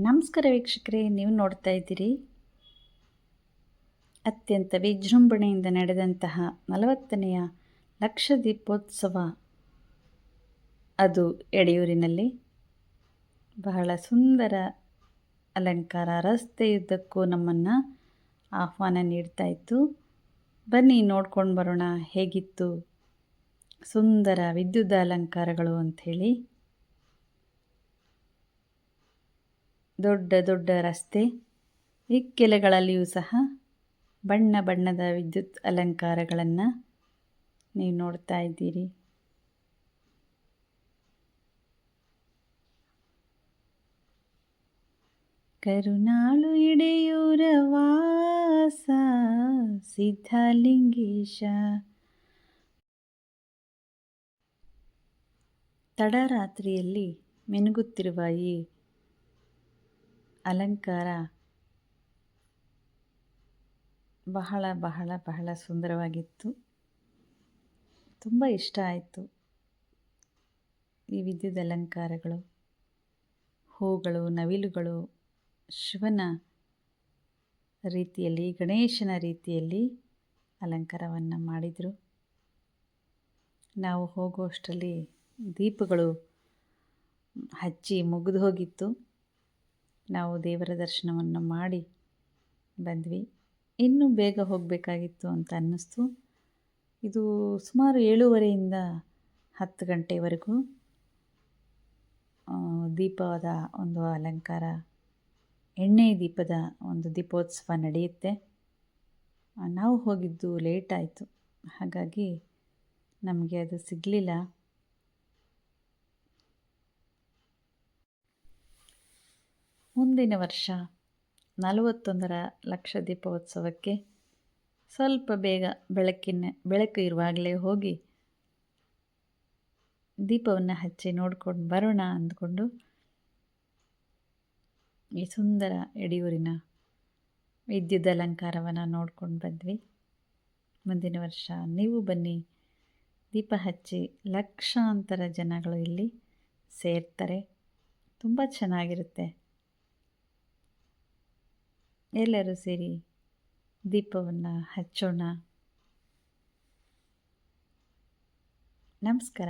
ನಮಸ್ಕಾರ ವೀಕ್ಷಕರೇ, ನೀವು ನೋಡ್ತಾ ಇದ್ದೀರಿ ಅತ್ಯಂತ ವಿಜೃಂಭಣೆಯಿಂದ ನಡೆದಂತಹ ನಲವತ್ತನೆಯ ಲಕ್ಷ ದೀಪೋತ್ಸವ. ಅದು ಎಡೆಯೂರಿನಲ್ಲಿ ಬಹಳ ಸುಂದರ ಅಲಂಕಾರ ರಸ್ತೆಯುದ್ದಕ್ಕೂ ನಮ್ಮನ್ನು ಆಹ್ವಾನ ನೀಡ್ತಾ ಇತ್ತು. ಬನ್ನಿ, ನೋಡ್ಕೊಂಡು ಬರೋಣ ಹೇಗಿತ್ತು. ಸುಂದರ ವಿದ್ಯುತ್ ಅಲಂಕಾರಗಳು ಅಂಥೇಳಿ. ದೊಡ್ಡ ದೊಡ್ಡ ರಸ್ತೆ, ಇಕ್ಕೆಲೆಗಳಲ್ಲಿಯೂ ಸಹ ಬಣ್ಣ ಬಣ್ಣದ ವಿದ್ಯುತ್ ಅಲಂಕಾರಗಳನ್ನು ನೀವು ನೋಡ್ತಾ ಇದ್ದೀರಿ. ಕರುನಾಳು ಎಡೆಯೂರ ವಾಸ, ಸಿದ್ಧಲಿಂಗೇಶ. ತಡರಾತ್ರಿಯಲ್ಲಿ ಮಿನುಗುತ್ತಿರುವ ಈ ಅಲಂಕಾರ. ಬಹಳ ಬಹಳ ಬಹಳ ಸುಂದರವಾಗಿತ್ತು. ತುಂಬ ಇಷ್ಟ ಆಯಿತು ಈ ವಿದ್ಯುತ್ ಅಲಂಕಾರಗಳು, ಹೂಗಳು, ನವಿಲುಗಳು, ಶಿವನ ರೀತಿಯಲ್ಲಿ, ಗಣೇಶನ ರೀತಿಯಲ್ಲಿ ಅಲಂಕಾರವನ್ನು ಮಾಡಿದರು. ನಾವು ಹೋಗುವಷ್ಟರಲ್ಲಿ ದೀಪಗಳು ಹಚ್ಚಿ ಮುಗಿದು ಹೋಗಿತ್ತು. ನಾವು ದೇವರ ದರ್ಶನವನ್ನು ಮಾಡಿ ಬಂದ್ವಿ. ಇನ್ನೂ ಬೇಗ ಹೋಗಬೇಕಾಗಿತ್ತು ಅಂತ ಅನ್ನಿಸ್ತು. ಇದು ಸುಮಾರು ಏಳುವರೆಯಿಂದ ಹತ್ತು ಗಂಟೆವರೆಗೂ ದೀಪದ ಒಂದು ಅಲಂಕಾರ, ಎಣ್ಣೆ ದೀಪದ ಒಂದು ದೀಪೋತ್ಸವ ನಡೆಯುತ್ತೆ. ನಾವು ಹೋಗಿದ್ದು ಲೇಟ್ ಆಯಿತು. ಹಾಗಾಗಿ ನಮಗೆ ಅದು ಸಿಗಲಿಲ್ಲ. ಮುಂದಿನ ವರ್ಷ ನಲವತ್ತೊಂದರ ಲಕ್ಷ ದೀಪೋತ್ಸವಕ್ಕೆ ಸ್ವಲ್ಪ ಬೇಗ ಬೆಳಕಿನ, ಬೆಳಕು ಇರುವಾಗಲೇ ಹೋಗಿ ದೀಪವನ್ನು ಹಚ್ಚಿ ನೋಡ್ಕೊಂಡು ಬರೋಣ ಅಂದ್ಕೊಂಡು ಈ ಸುಂದರ ಯಡಿಯೂರಿನ ವಿದ್ಯುತ್ ಅಲಂಕಾರವನ್ನು ನೋಡ್ಕೊಂಡು ಬಂದ್ವಿ. ಮುಂದಿನ ವರ್ಷ ನೀವು ಬನ್ನಿ, ದೀಪ ಹಚ್ಚಿ ಲಕ್ಷಾಂತರ ಜನಗಳು ಇಲ್ಲಿ ಸೇರ್ತಾರೆ. ತುಂಬ ಚೆನ್ನಾಗಿರುತ್ತೆ. ಎಲ್ಲರೂ ಸೇರಿ ದೀಪವನ್ನು ಹಚ್ಚೋಣ. ನಮಸ್ಕಾರ.